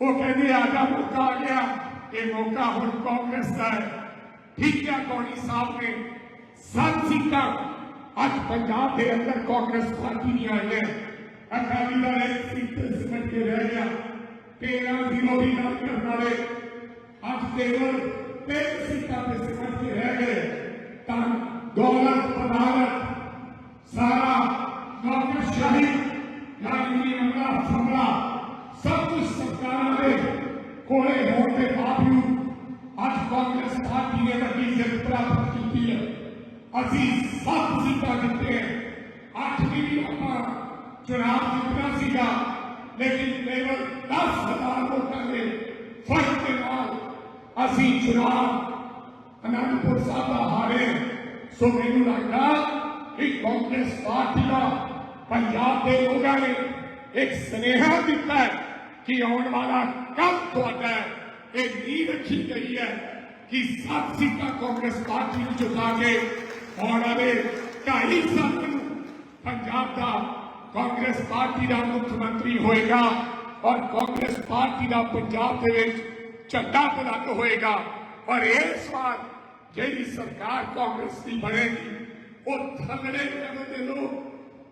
وہ کہنے آگا موقع آ گیا کہ موقع ہوں کانگریس کا ہے۔ ٹھیک ہے کونی صاحب نے سات سیٹاں آج پنجاب دے اندر کانگریس پارٹی نہیں آئی ہے۔ اکالی دل ایک سیٹ سمٹ کے رہ گیا۔ تیرہ زیرو بھی نام کرنا لے آج دیور تیرہ سیٹاں پہ سمٹ کے رہ گئے۔ تن دولت پدارت سارا نوکر شاہی یعنی عملہ سمرہ ਸਰਕਾਰਾਂ ਦੇ ਕੋਲੇ ਹੋਣ ਦੇ ਬਾਵਜੂਦ ਅੱਜ ਕਾਂਗਰਸ ਪਾਰਟੀ ਨੇ ਵੱਡੀ ਜਿੱਤ ਪ੍ਰਾਪਤ ਕੀਤੀ ਹੈ। ਅਸੀਂ ਸੱਤ ਸੀਟਾਂ ਜਿੱਤੇ ਹਾਂ। ਅੱਠ ਦੀ ਵੀ ਆਪਾਂ ਚੁਣਾਵ ਜਿੱਤਣਾ ਸੀਗਾ, ਲੇਕਿਨ ਕੇਵਲ 10 ਹਜ਼ਾਰ ਵੋਟਾਂ ਦੇ ਫ਼ਰਕ ਦੇ ਨਾਲ ਅਸੀਂ ਚੁਣਾਵ ਅਨੰਦਪੁਰ ਸਾਹਿਬ ਦਾ ਹਾਰੇ। ਸੋ ਮੈਨੂੰ ਲੱਗਦਾ ਕਿ ਕਾਂਗਰਸ ਪਾਰਟੀ ਦਾ ਪੰਜਾਬ ਦੇ ਲੋਕਾਂ ਨੇ ਇੱਕ ਸੁਨੇਹਾ ਦਿੱਤਾ ਕਿ ਆਉਣ ਵਾਲਾ ਕੰਮ ਤੁਹਾਡਾ ਇਹ ਨੀਂਹ ਰੱਖੀ ਗਈ ਹੈ ਕਿ ਸੱਤ ਸੀਟਾਂ ਕਾਂਗਰਸ ਪਾਰਟੀ ਨੂੰ ਚੁਕਾ ਕੇ ਆਉਣ ਵਾਲੇ ਢਾਈ ਸਾਲ ਨੂੰ ਪੰਜਾਬ ਦਾ ਕਾਂਗਰਸ ਪਾਰਟੀ ਦਾ ਮੁੱਖ ਮੰਤਰੀ ਹੋਏਗਾ ਔਰ ਕਾਂਗਰਸ ਪਾਰਟੀ ਦਾ ਪੰਜਾਬ ਦੇ ਵਿੱਚ ਝੰਡਾ ਬੁਲੰਦ ਹੋਏਗਾ। ਔਰ ਇਸ ਵਾਰ ਜਿਹੜੀ ਸਰਕਾਰ ਕਾਂਗਰਸ ਦੀ ਬਣੇਗੀ, ਉਹ ਥੱਲੇ ਲੈਵਲ ਦੇ ਲੋਕ,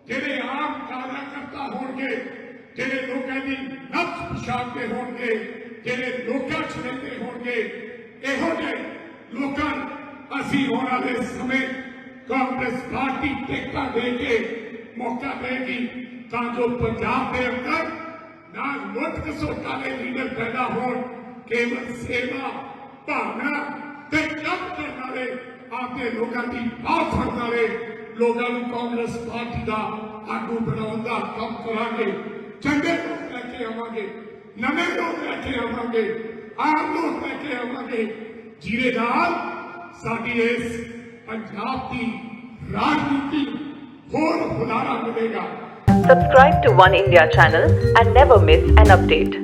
ਜਿਹੜੇ ਆਮ ਕਾਰਜਕਰਤਾ ਹੋਣਗੇ ਜਿਹੜੇ ਲੋਕਾਂ ਦੀ ਨੱਚ ਪਛਾਣ ਤੇ ਹੋਣਗੇ, ਜਿਹੜੇ ਲੋਕਾਂ 'ਚ ਰਹਿੰਦੇ ਹੋਣਗੇ, ਇਹੋ ਜਿਹੇ ਲੋਕਾਂ ਅਸੀਂ ਆਉਣ ਵਾਲੇ ਸਮੇਂ ਕਾਂਗਰਸ ਪਾਰਟੀ ਟੇਕਾ ਦੇ ਕੇ ਮੌਕਾ ਦੇਗੀ, ਤਾਂ ਜੋ ਪੰਜਾਬ ਦੇ ਅੰਦਰ ਨਾ ਲੁੱਟ ਖਸੁੱਟਾਂ ਦੇ ਲੀਡਰ ਪੈਦਾ ਹੋਣ, ਕੇਵਲ ਸੇਵਾ, ਭਾਵਨਾ ਤੇ ਕੰਮ ਕਰਨ ਵਾਲੇ ਆਪਦੇ ਲੋਕਾਂ ਦੀ ਬਾਤ ਫੜਨ ਵਾਲੇ ਲੋਕਾਂ ਨੂੰ ਕਾਂਗਰਸ ਪਾਰਟੀ ਦਾ ਆਗੂ ਬਣਾਉਣ ਦਾ ਕੰਮ ਕਰਾਂਗੇ। ਚੰਗੇ ਲੋਕ ਲੈ ਕੇ ਆਵਾਂਗੇ ਨਵੇਂ ਲੋਕ ਲੈ ਕੇ ਆਵਾਂਗੇ ਆਮ ਲੋਕ ਲੈ ਕੇ ਆਵਾਂਗੇ ਜਿਹਦੇ ਨਾਲ ਸਾਡੀ ਇਸ ਪੰਜਾਬ ਦੀ ਰਾਜਨੀਤੀ ਹੋਰ ਹੁਲਾਰਾ ਮਿਲੇਗਾ Subscribe to One India channel and never miss an update.